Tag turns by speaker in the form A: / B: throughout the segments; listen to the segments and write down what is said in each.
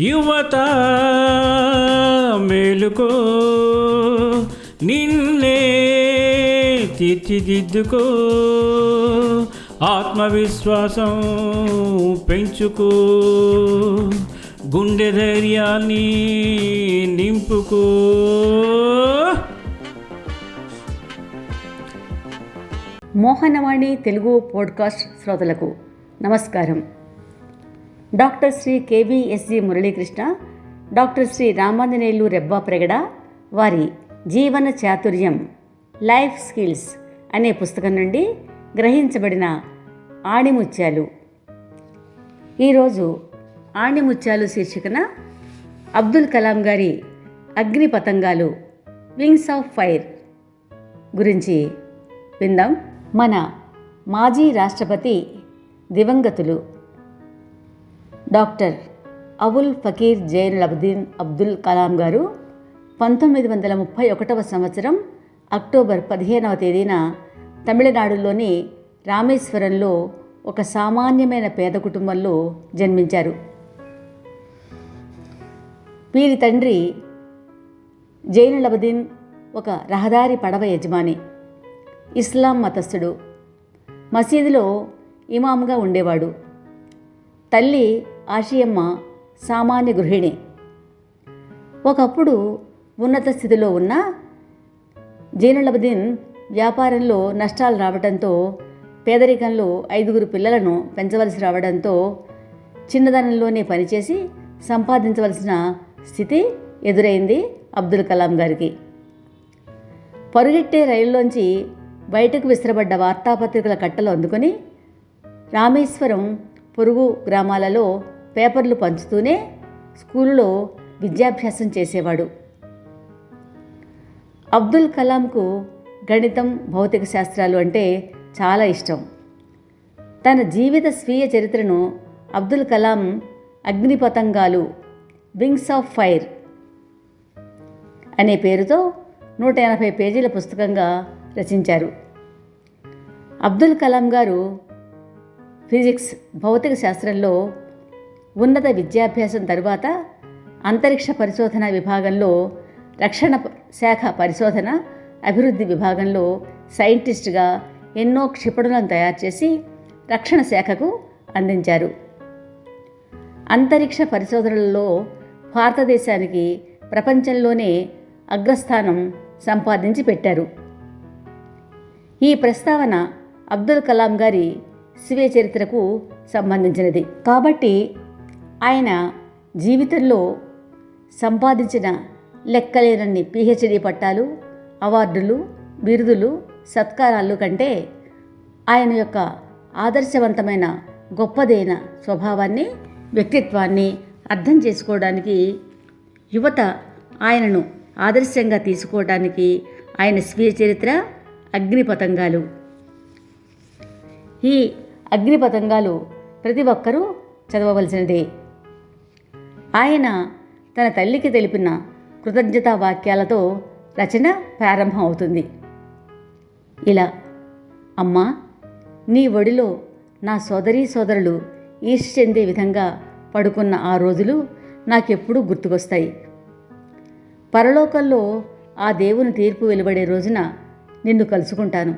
A: యువత మేలుకో నిన్నే తీర్చిదిద్దుకో. ఆత్మవిశ్వాసం పెంచుకో గుండె ధైర్యాన్ని నింపుకో.
B: మోహనవాణి తెలుగు పోడ్కాస్ట్ శ్రోతలకు నమస్కారం. Doctor Shri KVSG Muralikrishna doctor Shri Ramanjaneyulu Rebbapragada వారి జీవన చాతుర్యం లైఫ్ స్కిల్స్ అనే పుస్తకం నుండి గ్రహించబడిన ఆణిముత్యాలు. ఈరోజు ఆణిముత్యాలు శీర్షికన అబ్దుల్ కలాం గారి అగ్ని పతంగాలు వింగ్స్ ఆఫ్ ఫైర్ గురించి విందాం. మన మాజీ రాష్ట్రపతి దివంగతులు డాక్టర్ అవుల్ ఫకీర్ జైన్ అబ్దీన్ అబ్దుల్ కలాం గారు పంతొమ్మిది వందల ముప్పై ఒకటవ సంవత్సరం అక్టోబర్ పదిహేనవ తేదీన తమిళనాడులోని రామేశ్వరంలో ఒక సామాన్యమైన పేద కుటుంబంలో జన్మించారు. వీరి తండ్రి జైన్ లబదీన్ ఒక రహదారి పడవ యజమాని ఇస్లాం మతస్థుడు మసీదులో ఇమాముగా ఉండేవాడు. తల్లి ఆశయమ్మ సామాన్య గృహిణి. ఒకప్పుడు ఉన్నత స్థితిలో ఉన్న జైనులబదీన్ వ్యాపారంలో నష్టాలు రావడంతో పేదరికంలో ఐదుగురు పిల్లలను పెంచవలసి రావడంతో చిన్నదనంలోనే పనిచేసి సంపాదించవలసిన స్థితి ఎదురైంది అబ్దుల్ కలాం గారికి. పరుగెట్టే రైల్లోంచి బయటకు విసిరబడ్డ వార్తాపత్రికల కట్టలు అందుకొని రామేశ్వరం పొరుగు గ్రామాలలో పేపర్లు పంచుతూనే స్కూల్లో విద్యాభ్యాసం చేసేవాడు. అబ్దుల్ కలాంకు గణితం భౌతిక శాస్త్రాలు అంటే చాలా ఇష్టం. తన జీవిత స్వీయ చరిత్రను Abdul Kalam Agnipatangalu wings of fire అనే పేరుతో నూట ఎనభై పేజీల పుస్తకంగా రచించారు. అబ్దుల్ కలాం గారు ఫిజిక్స్ భౌతిక శాస్త్రంలో ఉన్నత విద్యాభ్యాసం తరువాత అంతరిక్ష పరిశోధన విభాగంలో రక్షణ శాఖ పరిశోధన అభివృద్ధి విభాగంలో సైంటిస్ట్గా ఎన్నో క్షిపణులను తయారు చేసి రక్షణ శాఖకు అందించారు. అంతరిక్ష పరిశోధనలలో భారతదేశానికి ప్రపంచంలోనే అగ్రస్థానం సంపాదించి పెట్టారు. ఈ ప్రస్తావన అబ్దుల్ కలాం గారి స్వీయ చరిత్రకు సంబంధించినది. కాబట్టి ఆయన జీవితంలో సంపాదించిన లెక్కలేనన్ని పిహెచ్డి పట్టాలు అవార్డులు బిరుదులు సత్కారాలు కంటే ఆయన యొక్క ఆదర్శవంతమైన గొప్పదైన స్వభావాన్ని వ్యక్తిత్వాన్ని అర్థం చేసుకోవడానికి యువత ఆయనను ఆదర్శంగా తీసుకోవడానికి ఆయన స్వీయ చరిత్ర అగ్నిపతంగాలు. ఈ అగ్నిపతంగాలు ప్రతి ఒక్కరూ చదవవలసినదే. ఆయన తన తల్లికి తెలిపిన కృతజ్ఞతా వాక్యాలతో రచన ప్రారంభం అవుతుంది ఇలా అమ్మా నీ ఒడిలో నా సోదరీ సోదరులు ఈర్ష చెందే విధంగా పడుకున్న ఆ రోజులు నాకెప్పుడూ గుర్తుకొస్తాయి. పరలోకంలో ఆ దేవుని తీర్పు వెలువడే రోజున నిన్ను కలుసుకుంటాను.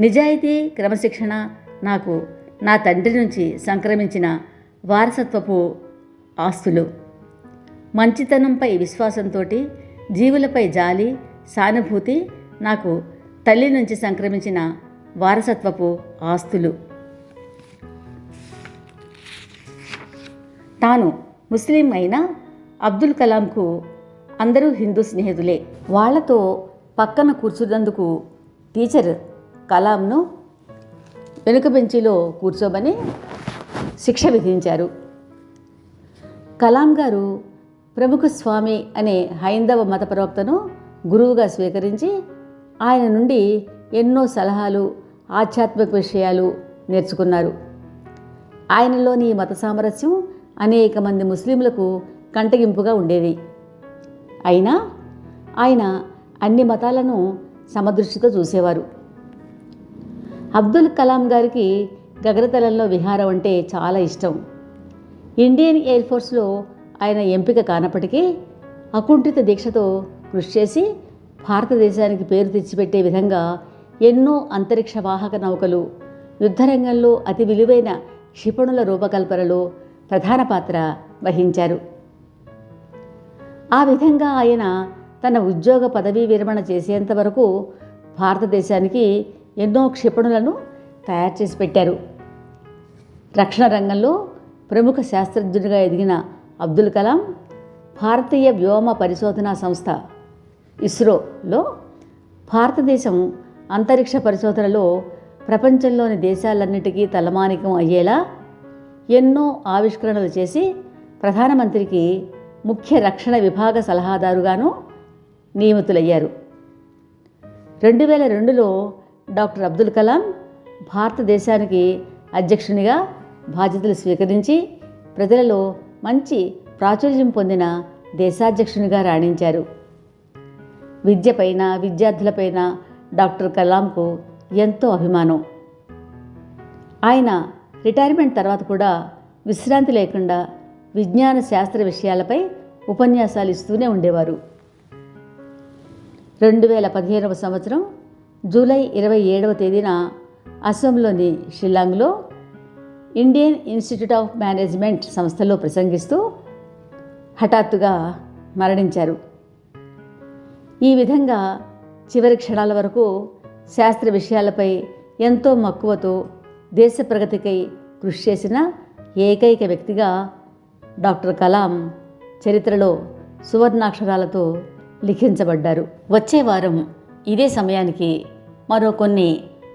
B: నిజాయితీ క్రమశిక్షణ నాకు నా తండ్రి నుంచి సంక్రమించిన వారసత్వపు ఆస్తులు. మంచితనంపై విశ్వాసంతో జీవులపై జాలి సానుభూతి నాకు తల్లి నుంచి సంక్రమించిన వారసత్వపు ఆస్తులు. తాను ముస్లిం అయిన అబ్దుల్ కలాంకు అందరూ హిందూ స్నేహితులే. వాళ్ళతో పక్కన కూర్చున్నందుకు టీచర్ కలాంను వెనుక బెంచిలో కూర్చోమని శిక్ష విధించారు. కలాం గారు ప్రముఖ స్వామి అనే హైందవ మత ప్రవక్తను గురువుగా స్వీకరించి ఆయన నుండి ఎన్నో సలహాలు ఆధ్యాత్మిక విషయాలు నేర్చుకున్నారు. ఆయనలోని మత సామరస్యం అనేక మంది ముస్లింలకు కంటగింపుగా ఉండేది. అయినా ఆయన అన్ని మతాలను సమదృష్టితో చూసేవారు. అబ్దుల్ కలాం గారికి గగనతలంలో విహారం అంటే చాలా ఇష్టం. ఇండియన్ ఎయిర్ ఫోర్స్లో ఆయన ఎంపిక కానప్పటికీ అకుంఠిత దీక్షతో కృషి చేసి భారతదేశానికి పేరు తెచ్చిపెట్టే విధంగా ఎన్నో అంతరిక్ష వాహక నౌకలు యుద్ధరంగంలో అతి విలువైన క్షిపణుల రూపకల్పనలో ప్రధాన పాత్ర వహించారు. ఆ విధంగా ఆయన తన ఉద్యోగ పదవీ విరమణ చేసేంత వరకు భారతదేశానికి ఎన్నో క్షిపణులను తయారు చేసి పెట్టారు. రక్షణ రంగంలో ప్రముఖ శాస్త్రజ్ఞుడిగా ఎదిగిన అబ్దుల్ కలాం భారతీయ వ్యోమ పరిశోధనా సంస్థ ఇస్రోలో భారతదేశం అంతరిక్ష పరిశోధనలో ప్రపంచంలోని దేశాలన్నిటికీ తలమానికం అయ్యేలా ఎన్నో ఆవిష్కరణలు చేసి ప్రధానమంత్రికి ముఖ్య రక్షణ విభాగ సలహాదారుగాను నియమితులయ్యారు. రెండు వేల రెండులో డాక్టర్ అబ్దుల్ కలాం భారతదేశానికి అధ్యక్షునిగా బాధ్యతలు స్వీకరించి ప్రజలలో మంచి ప్రాచుర్యం పొందిన దేశాధ్యక్షునిగా రాణించారు. విద్యపైన విద్యార్థులపైన డాక్టర్ కలాంకు ఎంతో అభిమానం. ఆయన రిటైర్మెంట్ తర్వాత కూడా విశ్రాంతి లేకుండా విజ్ఞాన శాస్త్ర విషయాలపై ఉపన్యాసాలు ఇస్తూనే ఉండేవారు. రెండు వేల పదిహేనవ సంవత్సరం జూలై ఇరవై ఏడవ తేదీన అసోంలోని షిల్లాంగ్లో ఇండియన్ ఇన్స్టిట్యూట్ ఆఫ్ మేనేజ్మెంట్ సంస్థలో ప్రసంగిస్తూ హఠాత్తుగా మరణించారు. ఈ విధంగా చివరి క్షణాల వరకు శాస్త్ర విషయాలపై ఎంతో మక్కువతో దేశ ప్రగతికై కృషి చేసిన ఏకైక వ్యక్తిగా డాక్టర్ కలాం చరిత్రలో సువర్ణాక్షరాలతో లిఖించబడ్డారు. వచ్చే వారం ఇదే సమయానికి మరో కొన్ని